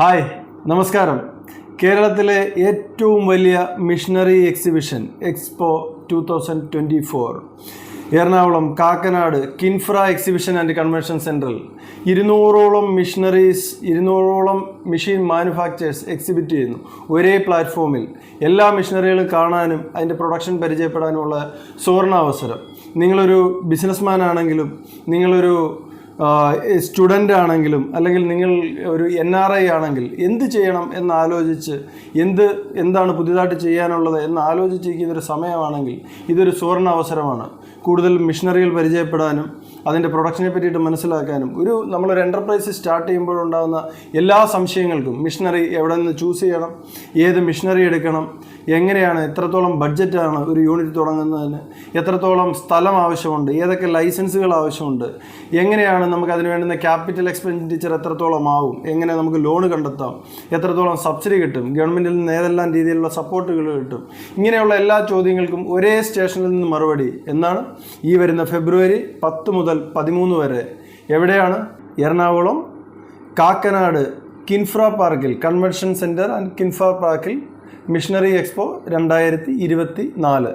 Hi നമസ്കാരം. കേരളത്തിലെ ഏറ്റവും വലിയ missionary exhibition expo two thousand twenty four. Ernakulam Kakkanad KINFRA exhibition and convention സെന്ററിൽ ഇരുന്നൂറോളം മിഷണറീസ് ഇരുന്നൂറോളം മെഷീൻ മാനുഫാക്ചേഴ്സ് എക്സിബിറ്റ് ചെയ്യുന്നു. ഒരേ പ്ലാറ്റ്ഫോമിൽ എല്ലാ മിഷണറികളും കാണാനും അതിന്റെ പ്രൊഡക്ഷൻ പരിചയപ്പെടാനുമുള്ള സുവർണാവസരം. നിങ്ങളൊരു ബിസിനസ്മാൻ ആണെങ്കിലും നിങ്ങളൊരു സ്റ്റുഡന്റ് ആണെങ്കിലും അല്ലെങ്കിൽ നിങ്ങൾ ഒരു എൻ ആർ ഐ ആണെങ്കിൽ എന്ത് ചെയ്യണം എന്ന് ആലോചിച്ച് എന്ത് എന്താണ് പുതിയതായിട്ട് ചെയ്യാനുള്ളത് എന്ന് ആലോചിച്ചിരിക്കുന്ന ഒരു സമയമാണെങ്കിൽ ഇതൊരു സുവർണ അവസരമാണ്. കൂടുതൽ മിഷനറികൾ പരിചയപ്പെടാനും അതിന്റെ പ്രൊഡക്ഷനെ പറ്റിയിട്ട് മനസ്സിലാക്കാനും ഒരു നമ്മളൊരു എന്റർപ്രൈസ് സ്റ്റാർട്ട് ചെയ്യുമ്പോഴുണ്ടാകുന്ന എല്ലാ സംശയങ്ങൾക്കും മിഷനറി എവിടെ നിന്ന് ചൂസ് ചെയ്യണം ഏത് മിഷനറി എടുക്കണം എങ്ങനെയാണ് എത്രത്തോളം ബഡ്ജറ്റാണ് ഒരു യൂണിറ്റ് തുടങ്ങുന്നതിന് എത്രത്തോളം സ്ഥലം ആവശ്യമുണ്ട് ഏതൊക്കെ ലൈസൻസുകൾ ആവശ്യമുണ്ട് എങ്ങനെയാണ് നമുക്ക് അതിന് വേണ്ടുന്ന ക്യാപിറ്റൽ എക്സ്പെൻഡിച്ചർ എത്രത്തോളം ആവും എങ്ങനെ നമുക്ക് ലോൺ കണ്ടെത്താം എത്രത്തോളം സബ്സിഡി കിട്ടും ഗവൺമെന്റിൽ നിന്ന് ഏതെല്ലാം രീതിയിലുള്ള സപ്പോർട്ടുകൾ കിട്ടും ഇങ്ങനെയുള്ള എല്ലാ ചോദ്യങ്ങൾക്കും ഒരേ സ്റ്റേഷനിൽ നിന്ന് മറുപടി എന്നാണ് ഈ വരുന്ന ഫെബ്രുവരി പത്ത് മുതൽ പതിമൂന്ന് വരെ. എവിടെയാണ്? എറണാകുളം കാക്കനാട് കിൻഫ്ര പാർക്കിൽ കൺവെൻഷൻ സെന്റർ ആൻഡ് കിൻഫ്ര പാർക്കിൽ മിഷണറി എക്സ്പോ രണ്ടായിരത്തി ഇരുപത്തി നാല്.